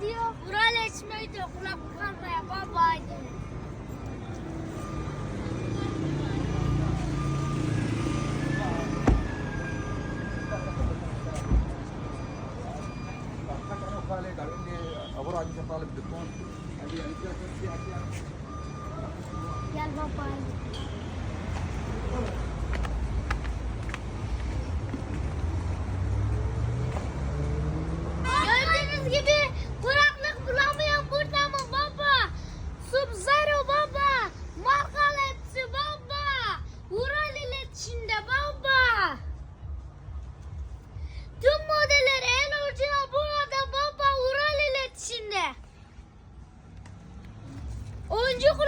diyor. Vural Esmer diyor. Kulak kalmaya baba diyor. Gel baba. Önce okula